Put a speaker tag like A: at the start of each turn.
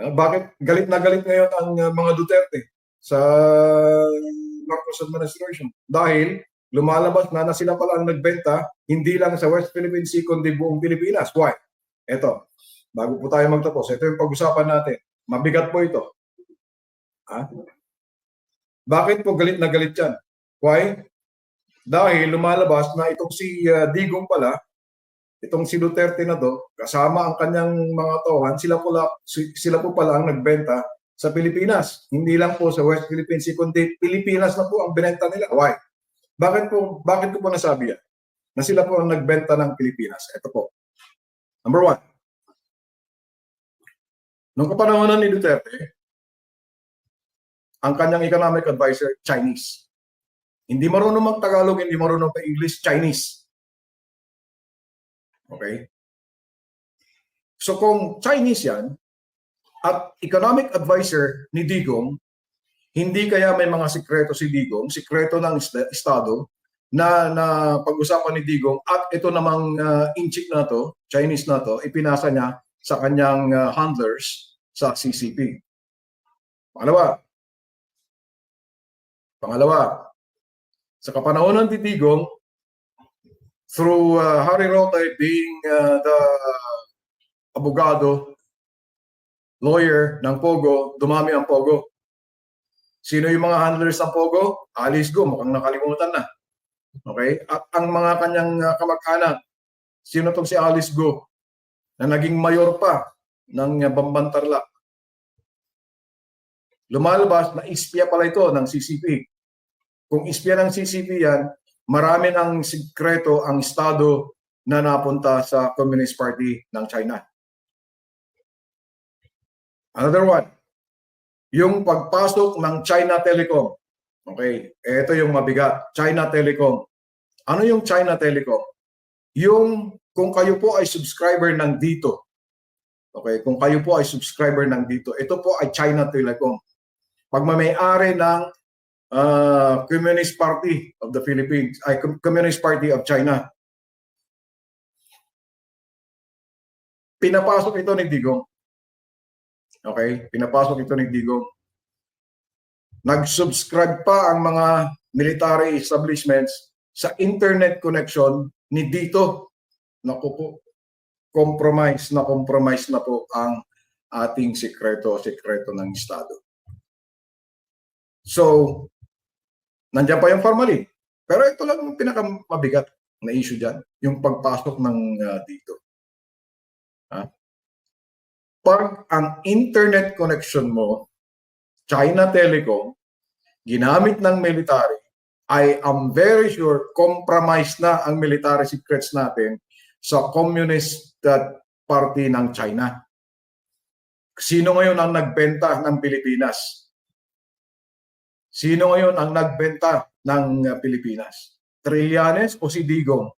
A: Ah, bakit galit na galit ngayon ang uh, mga Duterte sa Marcos administration? Dahil lumalabas na na sila pala ang nagbenta, hindi lang sa West Philippine Sea, kundi buong Pilipinas. Why? Ito, bago po tayo magtapos, ito yung pag-usapan natin. Mabigat po ito. Ha? Bakit po galit na galit yan? Why? Dahil lumalabas na itong si uh, Digong pala, itong si Duterte na to, kasama ang kanyang mga tauhan, sila po, la, si- sila po pala ang nagbenta sa Pilipinas. Hindi lang po sa West Philippine Sea, kundi Pilipinas na po ang binenta nila. Why? Bakit po, bakit ko po nasabi yan? Na sila po ang nagbenta ng Pilipinas. Ito po. Number one. Nung kapanahonan ni Duterte, ang kanyang economic advisor, Chinese. Hindi marunong mag-Tagalog, hindi marunong pa-English, Chinese. Okay? So kung Chinese yan, at economic advisor ni Digong, hindi kaya may mga sikreto si Digong, sikreto ng est- Estado, na, na pag-usapan ni Digong, at ito namang uh, inchik na to, Chinese na to, ipinasa niya sa kanyang uh, handlers sa CCP. Pangalawa, pangalawa, sa kapanahonan ni Digong, through uh, Harry Roque being uh, the abogado, lawyer ng Pogo, dumami ang Pogo. Sino yung mga handlers ng Pogo? Alice Go, mukhang nakalimutan na. Okay? At ang mga kanyang uh, kamag-anak, sino tong si Alice Go na naging mayor pa ng uh, Bambantarlak? Lumalabas na ispya pala ito ng CCP. Kung ispya ng CCP yan, marami ng sikreto ang Estado na napunta sa Communist Party ng China. Another one, yung pagpasok ng China Telecom. Okay, ito yung mabigat. China Telecom. Ano yung China Telecom? Yung kung kayo po ay subscriber ng dito. Okay, kung kayo po ay subscriber ng dito, ito po ay China Telecom. Pagmamayari ng uh, Communist Party of the Philippines, ay Com- Communist Party of China. Pinapasok ito ni Digong. Okay? Pinapasok ito ni Digong. Nag-subscribe pa ang mga military establishments sa internet connection ni Dito. Naku po, compromise na compromise na po ang ating sekreto-sekreto ng Estado. So, nandiyan pa yung formalin. Pero ito lang yung pinakamabigat na issue dyan, yung pagpasok ng uh, dito. Ha? Pag ang internet connection mo, China Telecom, ginamit ng military, I am very sure compromise na ang military secrets natin sa Communist uh, Party ng China. Sino ngayon ang nagbenta ng Pilipinas? Sino ngayon ang nagbenta ng uh, Pilipinas? Trillanes o si Digong?